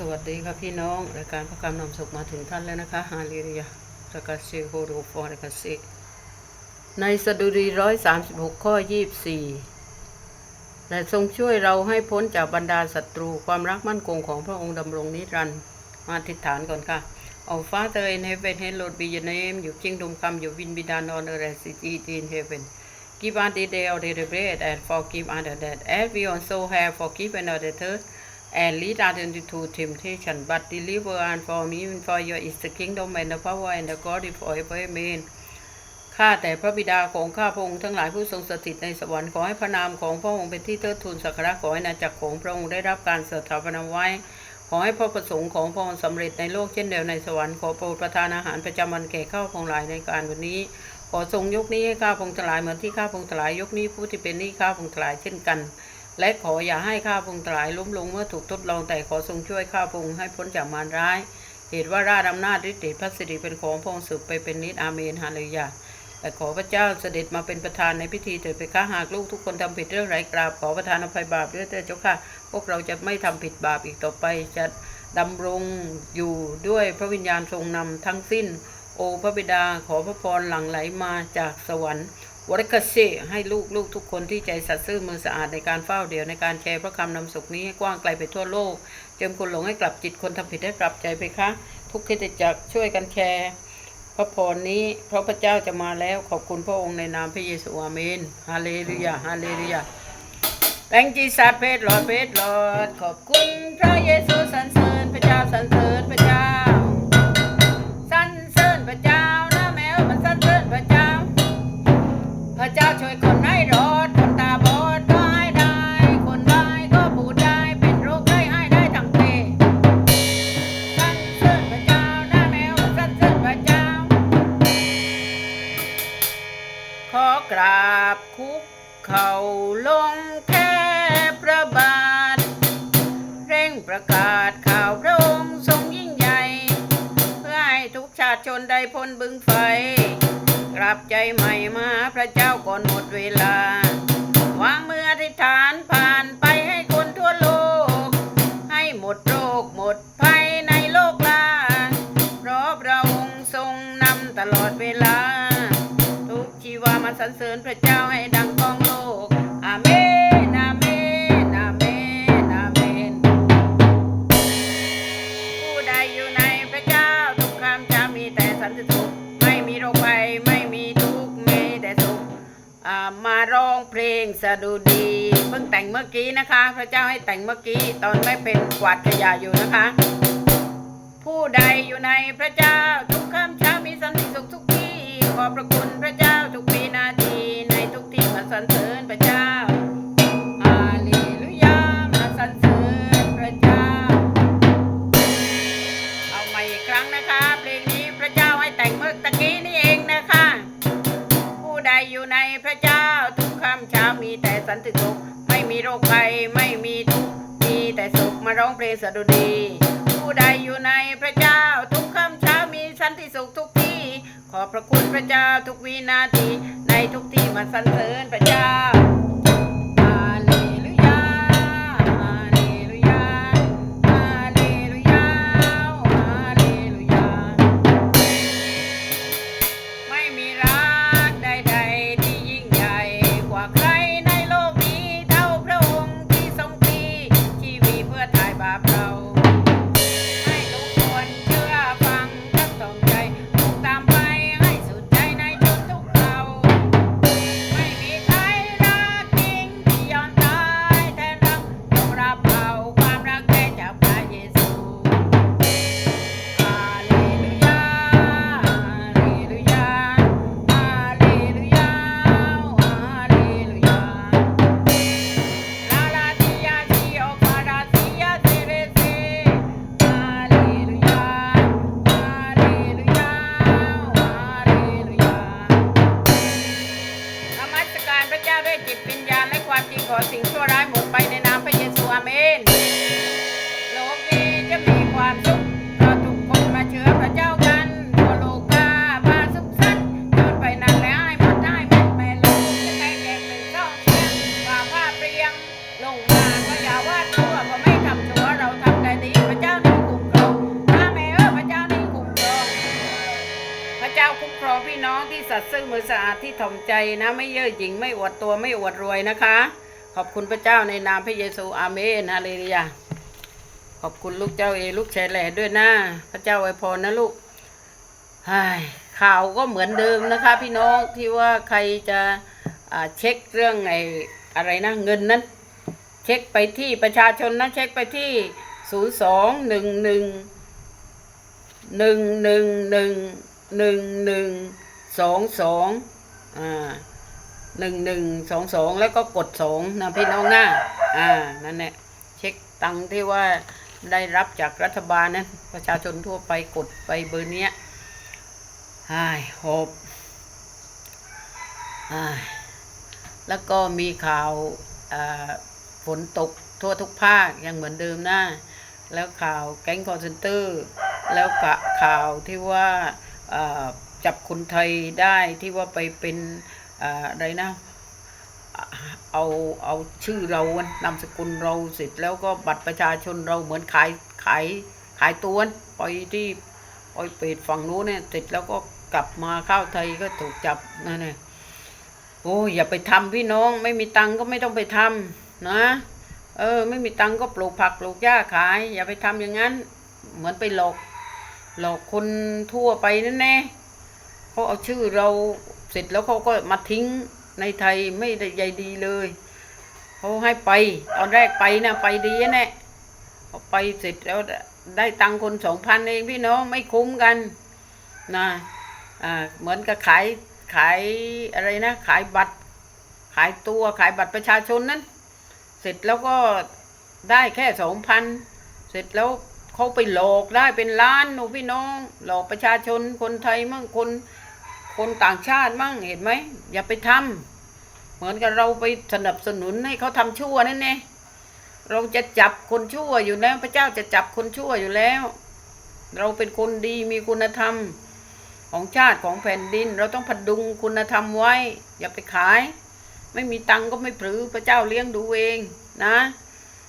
สวัสดีครับพี่น้องรายการพระคำนำสุขมาถึงท่านแล้วนะคะฮาเลลูยาปะกาเซโฮโรฟอร์กาเซในสดุดีร้อยสามสิบหกข้อยี่สี่และทรงช่วยเราให้พ้นจากบรรดาศัตรูความรักมั่นคงของพระองค์ดำรงนิรันดร์มาทิฐานก่อนค่ะเอาฟ้าเตยเฮเวนเฮโลดบีเยเนมอยู่เชียงดมคำอยู่วินบิดานอนเอเรซิตีทีนเฮเวน Give us the day of the bread and forgive us the debt as we also have forgiven our debtors And lead us into temptation, but deliver us from evil. For your is the kingdom and the power and the glory forever. Amen. ข้าแต่พระบิดาของข้าพระองค์ทั้งหลายผู้ทรงสถิตในสวรรค์ขอให้พระนามของพระองค์เป็นที่เทิดทูนสักการะขอให้อาจักรของพระองค์ได้รับการสถาปนาไว้ ขอให้พระประสงค์ของพระองค์สำเร็จในโลกเช่นเดียวในสวรรค์ขอโปรดประทานอาหารประจำวันแก่ข้าพระองค์หลายในการวันนี้ ขอทรงยกนี้ให้ข้าพระองค์ทั้งหลายเหมือนที่ข้าพระองค์ทั้งหลายยกนี้ผู้ที่เป็นนี้ข้าพระองค์ทั้งหลายเช่นกัน และขออย่าให้ข้าพงค์ทลายล้มลงเมื่อถูกทดลองแต่ขอทรงช่วยข้าพงค์ให้พ้นจากมารร้าย เหตุว่าราชอำนาจฤทธิ์พระสิริเป็นของพระองค์สืบไปเป็นนิจอาเมนฮาเลลูยาแต่ขอพระเจ้าเสด็จมาเป็นประธานในพิธีเถิดไปค้าหากลูกทุกคนทำผิดเรื่องไรกราบขอประทานอภัยบาปด้วยเถิดเจ้าค่ะ พวกเราจะไม่ทำผิดบาปอีกต่อไปจะดำรงอยู่ด้วยพระวิญญาณทรงนำทั้งสิ้น โอพระบิดาขอพระพรหลั่งไหลมาจากสวรรค์ วรกเซให้ลูกลูกทุกคนที่ใจสัตย์ซื่อมือสะอาดในการเฝ้าเดี่ยวในการแชร์พระคำนำสุขนี้ให้กว้างไกลไปทั่วโลก เจิมคนหลงให้กลับจิตคนทำผิดให้กลับใจไปคะ ทุกคริสตจักช่วยกันแชร์พระพรนี้เพราะพระเจ้าจะมาแล้วขอบคุณพระองค์ในนามพระเยซูอาเมนฮาเลลูยาฮาเลลูยา Thank Jesus เพชรลอดเพชรลอดขอบคุณพระเยซูสรรเสริญพระเจ้าสรรเสริญพระเจ้าสรรเสริญพระเจ้า กราบคุกเข่า รรเสริญพระเจ้าให้ดังกองโลก อาเมน อาเมน อาเมน อาเมน ผู้ใดอยู่ในพระเจ้าทุกคำจะมีแต่สันติสุข ไม่มีโรคภัยไม่มีทุกข์มีแต่สุขมาร้องเพลงสดุดี เพิ่งแต่งเมื่อกี้นะคะ พระเจ้าให้แต่งเมื่อกี้ตอนไม่เป็นกวาดขยะอยู่นะคะ ผู้ใดอยู่ในพระเจ้าทุกคำ ขอบพระคุณพระเจ้าทุกปีนาทีในทุกที่มาสรรเสริญพระเจ้าฮาเลลูยามาสรรเสริญพระเจ้า เอาใหม่อีกครั้งนะคะเพลงนี้พระเจ้าให้แต่งเมื่อตะกี้นี่เองนะคะ ผู้ใดอยู่ในพระเจ้าทุกค่ำเช้ามีแต่สันติสุขไม่มีโรคภัยไม่มีทุกข์มีแต่สุขมาร้องเพลงสดุดี ผู้ใดอยู่ในพระเจ้าทุกค่ำเช้ามีสันติสุขทุก ขอพระคุณพระเจ้าทุกวินาที ในทุกที่มาสรรเสริญพระเจ้า พี่น้องที่สัตย์ซื่อมือสะอาดที่ถ่อมใจนะ ไม่เย่อหยิ่งไม่อวดตัวไม่อวดรวยนะคะ ขอบคุณพระเจ้าในนามพระเยซูอาเมนฮาเลลูยาขอบคุณลูกเจ้าเอลูกแชร์แหล่ด้วยนะพระเจ้าไวยพรนะลูกไอ้ข่าวก็เหมือนเดิมนะคะ พี่น้องที่ว่าใครจะเช็คเรื่องไอ้อะไรนะเงินนั้น เช็คไปที่ประชาชนนะเช็คไปที่ศูนย์สองหนึ่งหนึ่งหนึ่งหนึ่งหนึ่ง หนึ่งหนึ่งสองสองอ่าหนึ่งหนึ่งสองสองแล้วก็กดสองนะพี่น้องนะอ่านั่นแหละเช็คตังที่ว่าได้รับจากรัฐบาลนะประชาชนทั่วไปกดไปเบอร์เนี้ยไอ้หอบอ้ายแล้วก็มีข่าวฝนตกทั่วทุกภาคยังเหมือนเดิมนะแล้วข่าวแก๊งคอร์เซนเตอร์ แล้วกะข่าวที่ว่า จับคนไทยได้ที่ว่าไปเป็นอะไรนะเอาเอาชื่อเรานามสกุลเราเสร็จแล้วก็บัตรประชาชนเราเหมือนขายขายขายตัวไปที่ไปเปิดฝั่งนู้นเนี่ยเสร็จแล้วก็กลับมาเข้าไทยก็ถูกจับนั่นเองโอ้ยอย่าไปทำพี่น้องไม่มีตังก็ไม่ต้องไปทำนะเออ ไม่มีตังก็ปลูกผักปลูกหญ้าขาย อย่าไปทำอย่างนั้น เหมือนไปหลอก หลอกคนทั่วไปนั่นแน่เขาเอาชื่อเราเสร็จแล้วเขาก็มาทิ้งในไทยไม่ได้ใยดีเลยเขาให้ไปตอนแรกไปนะไปดีนะแน่เอาไปเสร็จแล้วได้ตังค์คนสองพันเองพี่น้องไม่คุ้มกันนะอ่าเหมือนกับขายขายอะไรนะ ขายบัตร ขายตัวขายบัตรประชาชนนั้น เสร็จแล้วก็ได้แค่สองพันเสร็จแล้ว เขาไปหลอกได้เป็นล้านหนูพี่น้อง หลอกประชาชนคนไทยมั่งคนคนต่างชาติมั่งเห็นไหมอย่าไปทำเหมือนกับเราไปสนับสนุนให้เขาทำชั่วนั่นเองเราจะจับคนชั่วอยู่แล้ว พระเจ้าจะจับคนชั่วอยู่แล้ว เราเป็นคนดีมีคุณธรรมของชาติของแผ่นดิน เราต้องพดุงคุณธรรมไว้ อย่าไปขาย ไม่มีตังก็ไม่ปรือพระเจ้าเลี้ยงดูเองนะ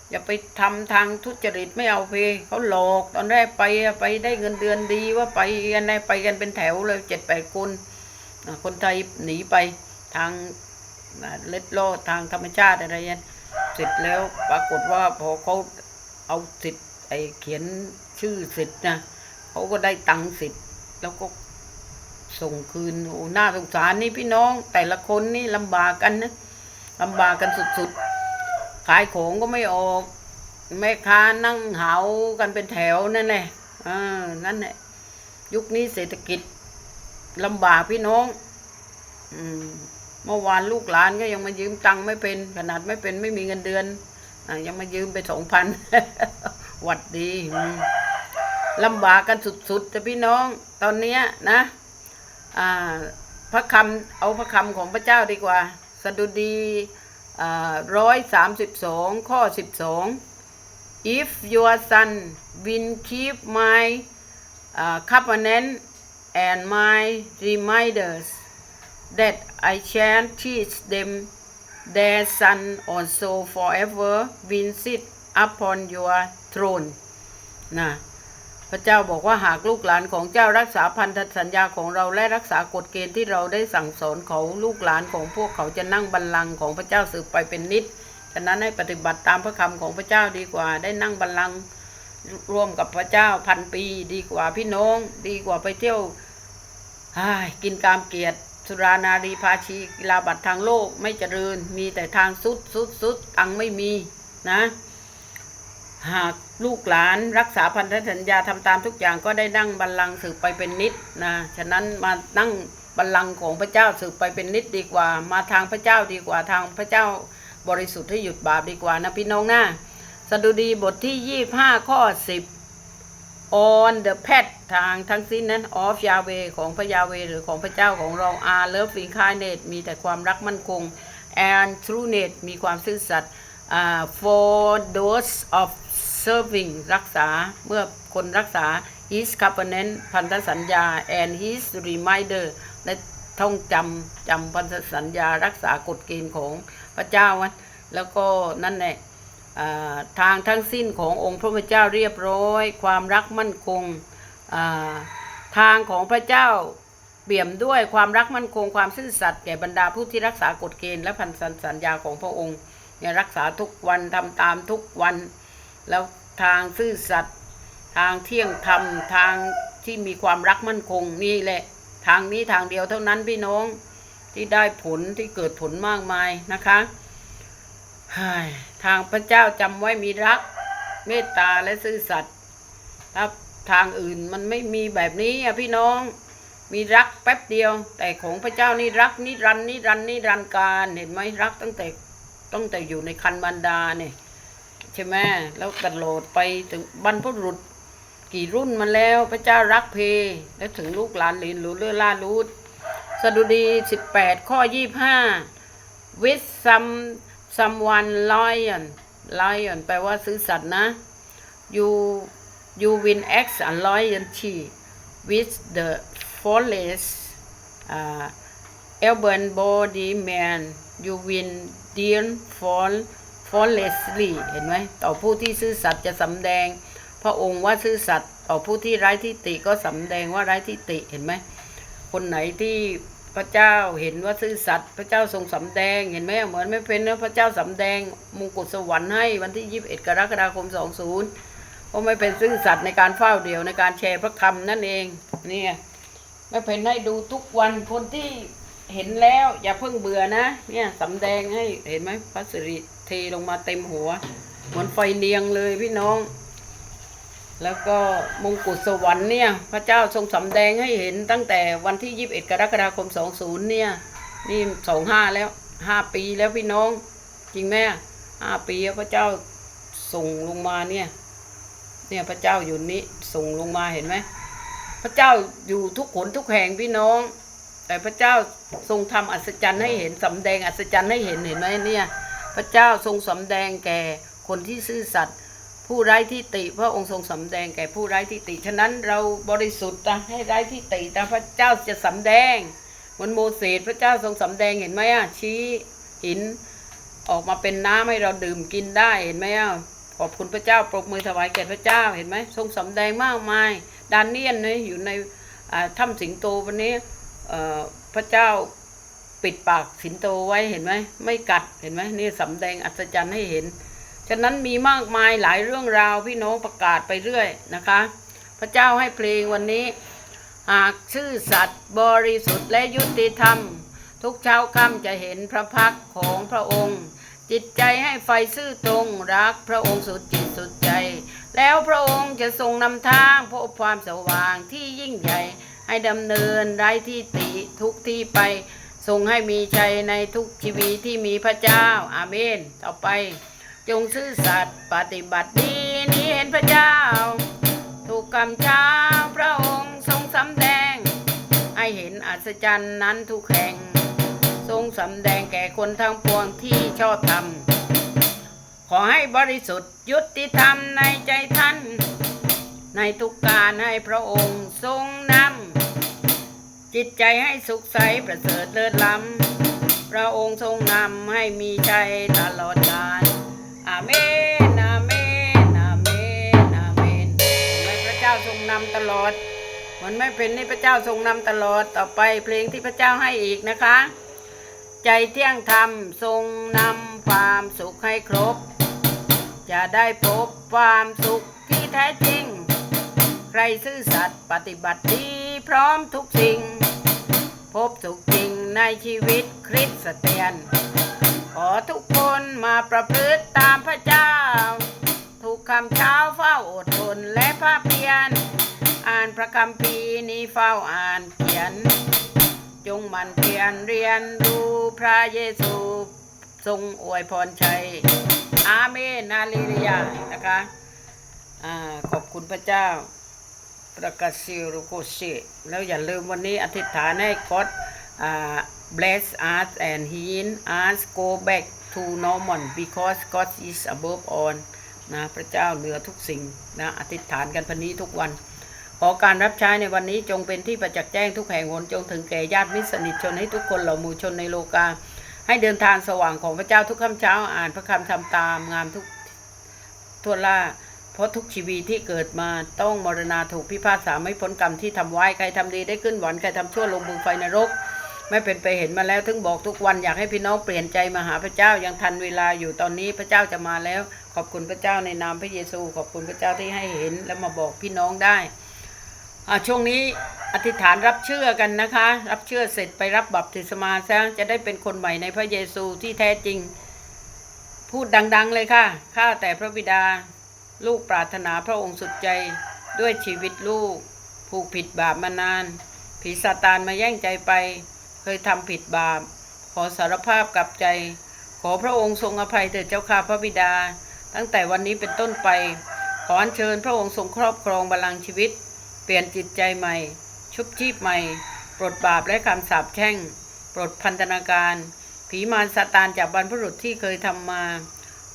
อย่าไปทำทางทุจริตไม่เอาเพเขาหลอกตอนแรกไปไปได้เงินเดือนดีว่าไปกันได้ไปกันเป็นแถวเลยเจ็ดแปดคนคนไทยหนีไปทางเล็ดลอดทางธรรมชาติอะไรเงี้ยเสร็จแล้วปรากฏว่าพอเขาเอาสิทธิ์ไอเขียนชื่อสิทธิ์นะเขาก็ได้ตังค์สิทธิ์แล้วก็ส่งคืนโอ้น่าสงสารนี่พี่น้องแต่ละคนนี่ลำบากกันนะลำบากกันสุดๆ ขายของก็ไม่ออก แม่ค้านั่งเหากันเป็นแถวนั่นแหละอ่านั่นแหละยุคนี้เศรษฐกิจลำบากพี่น้อง อืมเมื่อวานลูกหลานก็ยังมายืมตังค์ไม่เป็นขนาดไม่เป็นไม่มีเงินเดือนอยังมายืมไปสองพันหวัดดีลำบากกันสุดๆแต่พี่น้อง ตอนเนี้ยนะอ่าพระคำเอาพระคำของพระเจ้าดีกว่า สดุดี ร้อยสามสิบสองข้อสิบสอง if your son will keep my uh, covenant and my reminders that I shall teach them their son also forever will sit upon your throne นะ พระเจ้าบอกว่าหากลูกหลานของเจ้ารักษาพันธสัญญาของเราและรักษากฎเกณฑ์ที่เราได้สั่งสอนเขาลูกหลานของพวกเขาจะนั่งบัลลังก์ของพระเจ้าสืบไปเป็นนิจฉะนั้นให้ปฏิบัติตามพระคำของพระเจ้าดีกว่า ได้นั่งบัลลังก์ร่วมกับพระเจ้าพันปีดีกว่าพี่น้อง ดีกว่าไปเที่ยวกินกามเกียรติสุรานารีภาชีกีฬาบัตรทางโลกไม่เจริญ มีแต่ทางสุดสุดสุดตังไม่มีนะ หากลูกหลานรักษาพันธสัญญาทำตามทุกอย่างก็ได้นั่งบัลลังก์สืบไปเป็นนิดนะฉะนั้นมานั่งบัลลังก์ของพระเจ้าสืบไปเป็นนิดดีกว่า มาทางพระเจ้าดีกว่าทางพระเจ้าบริสุทธิ์ให้หยุดบาปดีกว่านะพี่น้องนะสดุดีบทที่ยี่ห้าข้อสิบ on the path ทางทั้งสิ้นนั้น of Yahweh ของพระยาเวหรือของพระเจ้าของเรา are loving kindness มีแต่ความรักมั่นคง and trueness มีความซื่อสัตย์อ่า for those of serving รักษา เมื่อคนรักษา his covenant พันธสัญญา and his reminder และท่องจำจำพันธสัญญารักษากฎเกณฑ์ของพระเจ้าแล้วก็นั่นแหละอ่ทางทั้งสิ้นขององค์พระเจ้าเรียบร้อย ความรักมั่นคงทางของพระเจ้าเปี่ยมด้วยความรักมั่นคงความซื่อสัตย์แก่บรรดาผู้ที่รักษากฎเกณฑ์และพันธสัญญาของพระองค์เนี่ยรักษาทุกวันทำตามทุกวัน แล้ว ทางซื่อสัตย์ทางเที่ยงธรรมทางที่มีความรักมั่นคงนี่แหละ ทางนี้ทางเดียวเท่านั้นพี่น้องที่ได้ผลที่เกิดผลมากมายนะคะทางพระเจ้าจำไว้มีรัก เมตตาและซื่อสัตย์ถ้าทางอื่นมันไม่มีแบบนี้อะพี่น้องมีรักแป๊บเดียว แต่ของพระเจ้านี่รักนิรันนิรันนิรันการเห็นไหมรักตั้งแต่ตั้งแต่อยู่ในคันบรรดาเนี่ย ใช่ไหมแล้วตลอดไปถึงบรรพบุรุษ กี่รุ่นมาแล้วพระเจ้ารักเพ และถึงลูกหลานหลินหรือเลือล่ารูดสดุดีสิบแปดข้อยี่ห้า with some someone lion lion แปลว่าซื้อสัตว์นะ you you win x a loyalty with the forest uh, urban body man you win dear for forestly เห็นไหมต่อผู้ที่ซื่อสัตย์จะสำแดง พระองค์ว่าซื่อสัตย์ต่อผู้ที่ไร้ทิฏฐิก็สำแดงว่าไร้ทิฏฐิเห็นไหมคนไหนที่พระเจ้าเห็นว่าซื่อสัตย์พระเจ้าทรงสำแดงเห็นไหมเหมือนไม่เป็นนะพระเจ้าสำแดงมงกุฎสวรรค์ให้วันที่ 21 กรกฎาคม 20เพราะไม่เป็นซื่อสัตย์ในการเฝ้าเดียวในการแชร์พระคำนั่นเองเนี่ยไม่เป็นให้ดูทุกวันคนที่เห็นแล้วอย่าเพิ่งเบื่อนะ เนี่ยสำแดงให้เห็นไหมพระสิริ เทลงมาเต็มหัว เหมือนไฟเนียงเลยพี่น้อง แล้วก็มงกุฎสวรรค์เนี่ย พระเจ้าทรงสำแดงให้เห็นตั้งแต่วันที่ 21 กรกฎาคม 20 เนี่ย นี่ 25 แล้ว 5 ปีแล้วพี่น้อง จริงไหมห้าปีแล้วพระเจ้าส่งลงมาเนี่ย เนี่ยพระเจ้าอยู่นี้ส่งลงมาเห็นไหมพระเจ้าอยู่ทุกขนทุกแห่งพี่น้อง แต่พระเจ้าทรงทำอัศจรรย์ให้เห็นสำแดงอัศจรรย์ให้เห็นเห็นไหมเนี่ย พระเจ้าทรงสำแดงแก่คนที่ซื่อสัตย์ผู้ไร้ที่ติ พระองค์ทรงสำแดงแก่ผู้ไร้ที่ติ ฉะนั้นเราบริสุทธิ์นะให้ไร้ที่ติแต่พระเจ้าจะสำแดงเหมือนโมเสสพระเจ้าทรงสำแดงเห็นไหมอะชี้หินออกมาเป็นน้ำให้เราดื่มกินได้เห็นไหมอะขอบคุณพระเจ้าปรบมือถวายแก่พระเจ้าเห็นไหมทรงสำแดงมากมายดานเนียนเนี่ยอยู่ในถ้ำสิงโตวันนี้พระเจ้า ปิดปากสิงโตไว้เห็นไหมไม่กัดเห็นไหมนี่สำแดงอัศจรรย์ให้เห็น ฉะนั้นมีมากมายหลายเรื่องราวพี่น้องประกาศไปเรื่อยนะคะ พระเจ้าให้เพลงวันนี้ หากชื่อสัตย์บริสุทธิ์และยุติธรรม ทุกเช้าค่ำจะเห็นพระพักของพระองค์ จิตใจให้ไฟซื่อตรงรักพระองค์สุดจิตสุดใจ แล้วพระองค์จะทรงนำทางพบความสว่างที่ยิ่งใหญ่ให้ดำเนินไร้ที่ติทุกที่ไป ทรงให้มีชัยในทุกชีวิตที่มีพระเจ้า อาเมน ต่อไป จงซื่อสัตย์ปฏิบัติดีนี้เห็นพระเจ้าถูกกำเช้าพระองค์ทรงสำแดง ให้เห็นอัศจรรย์นั้นทุกแห่ง ทรงสำแดงแก่คนทั้งปวงที่ชอบธรรม ขอให้บริสุทธิ์ยุติธรรมในใจท่าน ในทุกการให้พระองค์ทรงนำ จิตใจให้สุขใสประเสริฐเลิศล้ำพระองค์ทรงนำให้มีใจตลอดกาลอาเมนอาเมนอาเมนอาเมนไม่พระเจ้าทรงนำตลอดมันไม่เป็นนี่พระเจ้าทรงนำตลอดต่อไปเพลงที่พระเจ้าให้อีกนะคะ ใจเที่ยงธรรมทรงนำความสุขให้ครบ จะได้พบความสุขที่แท้จริง ใครซื่อสัตย์ปฏิบัติดีพร้อมทุกสิ่ง บสุขจริงในชีวิตคริสเตียน ขอทุกคนมาประพฤติตามพระเจ้า ทุกคำเช้าเฝ้าอดทนและภาพเพียรอ่านพระคัมภีนี้เฝ้าอ่านเขียน จงมันเพียรเรียนดูพระเยซูทรงอวยพรชัย อาเมนนาลิริยานะคะอ่าขอบคุณพระเจ้า ประกาศิรุโกชิแล้วอย่าลืมวันนี้อธิษฐานให้กดอ่า bless us and heal us go back to normal because God is above all นะพระเจ้าเหนือทุกสิ่งนะอธิษฐานกันพันนี้ทุกวัน ขอการรับใช้ในวันนี้จงเป็นที่ประจักษ์แจ้งทุกแห่งหนจงถึงแก่ญาติมิตรสนิทชนให้ทุกคนเหล่ามูชนในโลกา ให้เดินทางสว่างของพระเจ้าทุกค่ำเช้าอ่านพระคำทำตามงามทุกทั่วล่า เพราะทุกชีวิตที่เกิดมาต้องมรณาถูกพิพากษาไม่พ้นกรรมที่ทำไว้ใครทำดีได้ขึ้นหวันใครทำชั่วลงมือไฟนรก ไม่เป็นไปเห็นมาแล้วถึงบอกทุกวันอยากให้พี่น้องเปลี่ยนใจมาหาพระเจ้ายังทันเวลาอยู่ตอนนี้พระเจ้าจะมาแล้ว ขอบคุณพระเจ้าในนามพระเยซู ขอบคุณพระเจ้าที่ให้เห็นและมาบอกพี่น้องได้ช่วงนี้อธิษฐานรับเชื่อกันนะคะ รับเชื่อเสร็จไปรับบัพติศมาซะจะได้เป็นคนใหม่ในพระเยซูที่แท้จริง พูดดัง ๆ เลยค่ะข้าแต่พระบิดา ลูกปรารถนาพระองค์สุดใจด้วยชีวิตลูก ผูกผิดบาปมานาน ผีซาตานมาแย่งใจไป เคยทำผิดบาป ขอสารภาพกลับใจ ขอพระองค์ทรงอภัยเถิดเจ้าข้าพระบิดา ตั้งแต่วันนี้เป็นต้นไป ขออัญเชิญพระองค์ทรงครอบครองบัลลังก์ชีวิต เปลี่ยนจิตใจใหม่ ชุบชีพใหม่ ปลดบาปและคำสาปแช่ง ปลดพันธนาการ ผีมารซาตานจากบรรพบุรุษที่เคยทำมา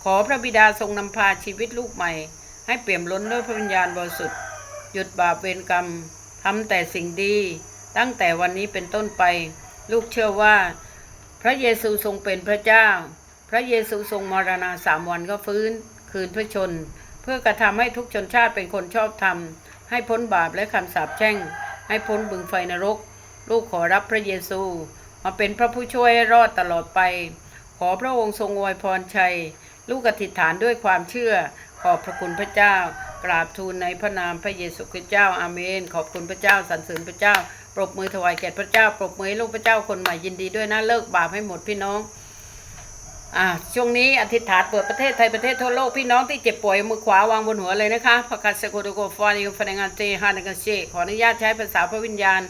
ขอพระบิดาทรงนำพาชีวิตลูกใหม่ ให้เปี่ยมล้นด้วยพระวิญญาณบริสุทธิ์หยุดบาปเวรกรรมทำแต่สิ่งดี ตั้งแต่วันนี้เป็นต้นไป ลูกเชื่อว่า พระเยซูทรงเป็นพระเจ้า พระเยซูทรงมรณาสามวันก็ฟื้น คืนพระชน เพื่อกระทำให้ทุกชนชาติเป็นคนชอบธรรม ให้พ้นบาปและคำสาปแช่ง ให้พ้นบึงไฟนรก ลูกขอรับพระเยซู มาเป็นพระผู้ช่วยให้รอดตลอดไป ขอพระองค์ทรงอวยพรชัย ลูกอธิษฐานด้วยความเชื่อ ขอบพระคุณพระเจ้า กราบทูลในพระนามพระเยซูคริสต์เจ้าอาเมน ขอบคุณพระเจ้าสรรเสริญพระเจ้า ปรบมือถวายแก่พระเจ้า ปรบมือลูกพระเจ้าคนใหม่ยินดีด้วยนะเลิกบาปให้หมดพี่น้องอ่าช่วงนี้อธิษฐานเปิดประเทศไทยประเทศทั่วโลกพี่น้องที่เจ็บป่วยมือขวาวางบนหัวเลยนะคะประกาศสกุลโกฟานิฟานงานเจฮานังเชขออนุญาตใช้ภาษาพระวิญญาณ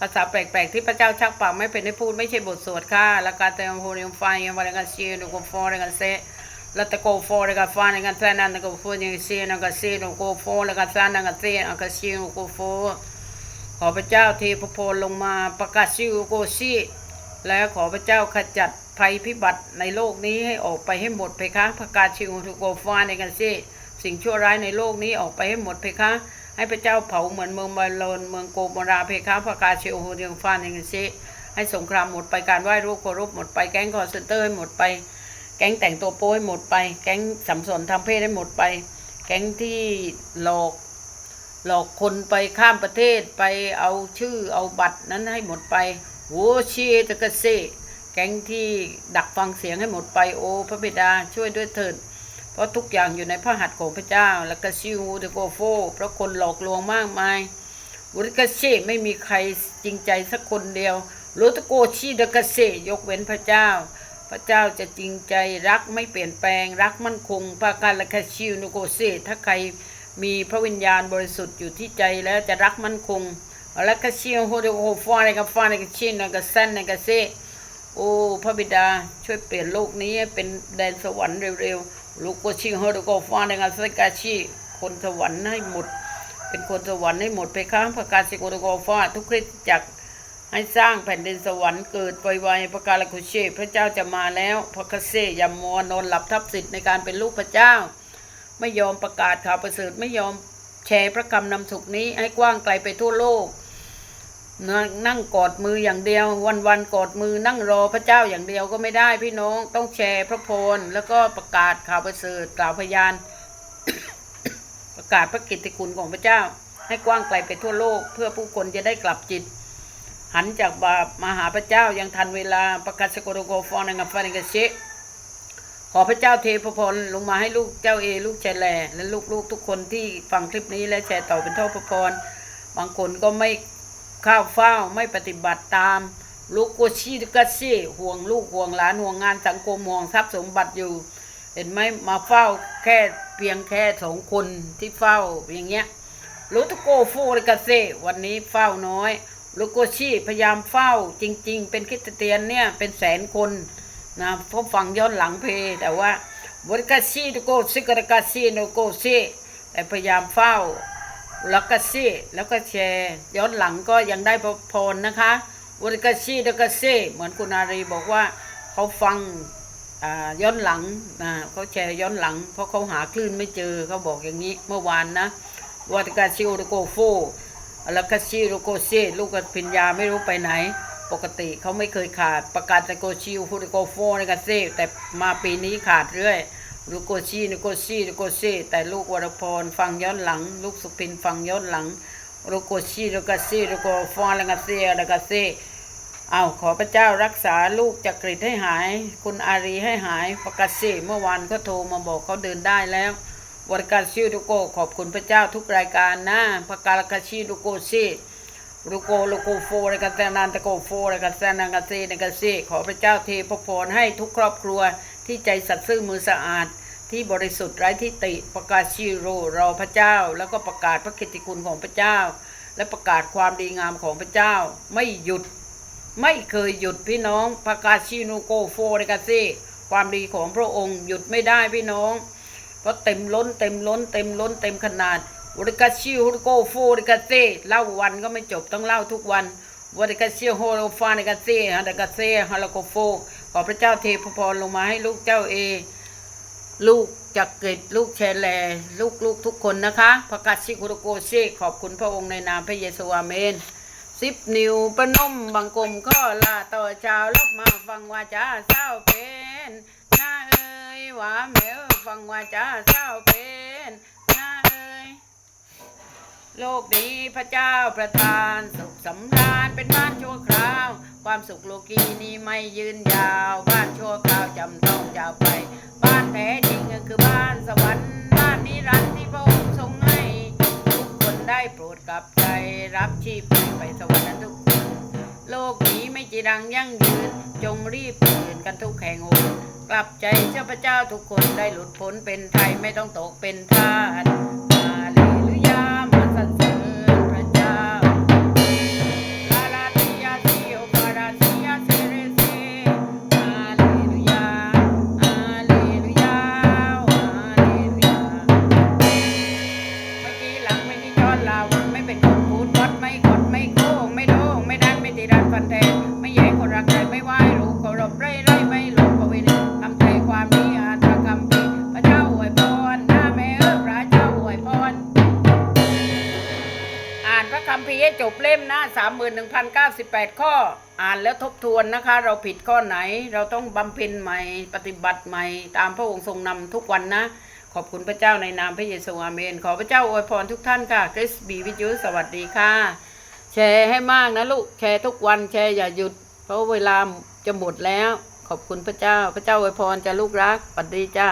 ภาษาแปลกๆที่พระเจ้าชักปากไม่เป็นให้พูดไม่ใช่บทสวดค่ะละกาเตมโฮเรียมไฟวานังเชนโกฟอนังเซ ละตะโกฟอนังฟานังแทนันนังโฟนังเซนังเซนโกฟอนังซานังเซนังเชนโกฟอขอพระเจ้าเทพระพรลงมาประกาศซิวโกชิและขอพระเจ้าขจัดภัยพิบัติในโลกนี้ให้ออกไปให้หมดเพคะประกาศชิวทุโกฟาในกันซิสิ่งชั่วร้ายในโลกนี้ออกไปให้หมดเพคะ ให้พระเจ้าเผาเหมือนเมืองบาโลนเมืองโกมราเพคะประกาศชิวโฮเดียงฟาในกันซิให้สงครามหมดไปการไหว้รูปเคารพหมดไปแก๊งคอร์เซนเตอร์ให้หมดไป แก๊งแต่งตัวโป้ให้หมดไป แก๊งสัมสนทางเพศให้หมดไป แก๊งที่หลอกหลอกคนไปข้ามประเทศไปเอาชื่อเอาบัตรนั้นให้หมดไปโวชีตะกะเซแก๊งที่ดักฟังเสียงให้หมดไปโอพระบิดาช่วยด้วยเถิดเพราะทุกอย่างอยู่ในพระหัตถ์ของพระเจ้า แล้วก็ซิวเดโกโฟเพราะคนหลอกลวงมากมายวุริกาเซไม่มีใครจริงใจสักคนเดียวโรตโกชีเดกะเซยกเว้นพระเจ้า พระเจ้าจะจริงใจรักไม่เปลี่ยนแปลงรักมั่นคงปาการละคาชิวโนโกเซถ้าใครมีพระวิญญาณบริสุทธิ์อยู่ที่ใจแล้วจะรักมั่นคงแล้วก็เชียวโฮเดโอฟาในกับฟาในกับชินในกับเซนในกับเซโอ้พระบิดาช่วยเปลี่ยนโลกนี้เป็นแดนสวรรค์เร็วๆลูกก็ชิงโฮเดโอฟาในกับเซกาชิคนสวรรค์ให้หมด เป็นคนสวรรค์ให้หมดไปข้างประกาศสิโกโดโกฟาทุกคริสตจักร ให้สร้างแผ่นดินสวรรค์เกิดไวๆประกาศคุเชพระเจ้าจะมาแล้วพระคเซยามมัวนอนหลับทับสิทธิ์ในการเป็นลูกพระเจ้า ไม่ยอมประกาศข่าวประเสริฐไม่ยอมแชร์พระคำนำสุขนี้ให้กว้างไกลไปทั่วโลกนั่งนั่งกอดมืออย่างเดียว วันวันๆกอดมือนั่งรอพระเจ้าอย่างเดียวก็ไม่ได้พี่น้องต้องแชร์พระพรแล้วก็ประกาศข่าวประเสริฐกล่าวพยาน ประกาศพระกิตติคุณของพระเจ้า ให้กว้างไกลไปทั่วโลก เพื่อผู้คนจะได้กลับจิต หันจากบาปมาหาพระเจ้ายังทันเวลาประกาศสกโดโกฟอนงับฟานิกเชขอพระเจ้าเทพพรลงมาให้ลูกเจ้าเอ ลูกแชร์แลและลูกๆทุกคนที่ฟังคลิปนี้และแชร์ต่อเป็นท่อพระพรบางคนก็ไม่ข้าวเฝ้าไม่ปฏิบัติตาม ลูกโกชีกัสซี่ห่วงลูกห่วงหลานห่วงงานสังคมห่วงทรัพย์สมบัติอยู่ เห็นไหมมาเฝ้าแค่เพียงแค่สองคนที่เฝ้าอย่างเงี้ยลูกตะโกฟูริกาเซวันนี้เฝ้าน้อย ลูกโกชีพยายามเฝ้าจริง ๆ เป็นคริสเตียนเนี่ยเป็นแสนคนนะเพราะฟังย้อนหลังเพแต่ว่าบริกาซีโกซิกรกาซีโนโกซีแต่พยายามเฝ้าแล้วก็ซีแล้วก็แชร์ย้อนหลังก็ยังได้พรนะคะบริกาซีโนโกซีเหมือนคุณอารีบอกว่าเขาฟังอ่าย้อนหลังนะเขาแชร์ย้อนหลัง เพราะเขาหาคลื่นไม่เจอเขาบอกอย่างนี้เมื่อวานนะวริกาซิโอโกโฟ แล้วก็ซิโกซีลูกกับพิญญาไม่รู้ไปไหน ปกติเขาไม่เคยขาดประกาศตะโกชิวฟูตโกโฟนกาเซ่แต่มาปีนี้ขาดเรื่อยลูกโกชีลูกโกชีลูกโกเซแต่ลูกวรพรฟังย้อนหลัง ลูกสุพินฟังย้อนหลังลูกโกชีลูกกเซลูกโกฟอนลก็เซแล้วก็เซเอาขอพระเจ้ารักษาลูกจักริดให้หาย คุณอารีให้หายประกาศเซเมื่อวานเขาโทรมาบอกเขาเดินได้แล้ว วรการชิลูกโกขอบคุณพระเจ้าทุกรายการนะประกาศกาชีลูกโกเซลูโกลูโกโฟในกันแซนันตะโกโฟในกันแซนังกันเซในกันเซขอพระเจ้าเทพระพรให้ทุกครอบครัวที่ใจสัตย์ซื่อมือสะอาดที่บริสุทธิ์ไร้ทิฏฐิประกาศชีโรรอพระเจ้า แล้วก็ประกาศพระกิตติคุณของพระเจ้า และประกาศความดีงามของพระเจ้า ไม่หยุด ไม่เคยหยุดพี่น้องประกาศชีนูโกโฟในกันเซความดีของพระองค์หยุดไม่ได้พี่น้อง เพราะเต็มล้นเต็มล้นเต็มล้นเต็มขนาดวริกาชิวริโกโฟริกาเซเล่าวันก็ไม่จบต้องเล่าทุกวันวริกาชิโฮโรฟานิกาเซฮันดากาเซฮาลาโกโฟขอพระเจ้าเทพระพรลงมาให้ลูกเจ้าเอ ลูกจักริดลูกแชร์แลลูกลูกทุกคนนะคะประกาชิคุโรโกเซขอบคุณพระองค์ในนามพระเยซูอาเมนสิบนิ้วประนมบังกลมข้อลาต่อเจ้ารับมาฟังวาจาเศร้าเป็นหน้าเอ้ยว่าแม่อ ฟังวาจาเศร้าเป็นหน้าเอ้ยโลกนี้พระเจ้าประทานสุขสำราญเป็นบ้านชั่วคราว ความสุขโลกีนี้ไม่ยืนยาว บ้านชั่วคราวจำต้องจากไป บ้านแท้จริงคือบ้านสวรรค์บ้านนิรันดร์ที่พระองค์ทรงให้ ทุกคนได้โปรดกลับใจรับชีพไปสวรรค์นั้นทุกคน โลกนี้ไม่จีรังยั่งยืน จงรีบตื่นกันทุกแห่งหนกลับใจเจ้าพระเจ้าทุกคนได้หลุดพ้นเป็นไทยไม่ต้องตกเป็นทาสมาเลย จบเล่มหน้าสามหมื่นหนึ่งพันเก้าสิบแปดข้อ อ่านแล้วทบทวนนะคะ เราผิดข้อไหน เราต้องบำเพ็ญใหม่ ปฏิบัติใหม่ ตามพระองค์ทรงนำทุกวันนะ ขอบคุณพระเจ้าในนามพระเยซูอาเมน ขอพระเจ้าอวยพรทุกท่านค่ะคริสบีวิจุสวัสดีค่ะ แชร์ให้มากนะลูก แชร์ทุกวันแชร์อย่าหยุด เพราะเวลาจะหมดแล้ว ขอบคุณพระเจ้า พระเจ้าอวยพรจะลูกรักสวัสดีจ้า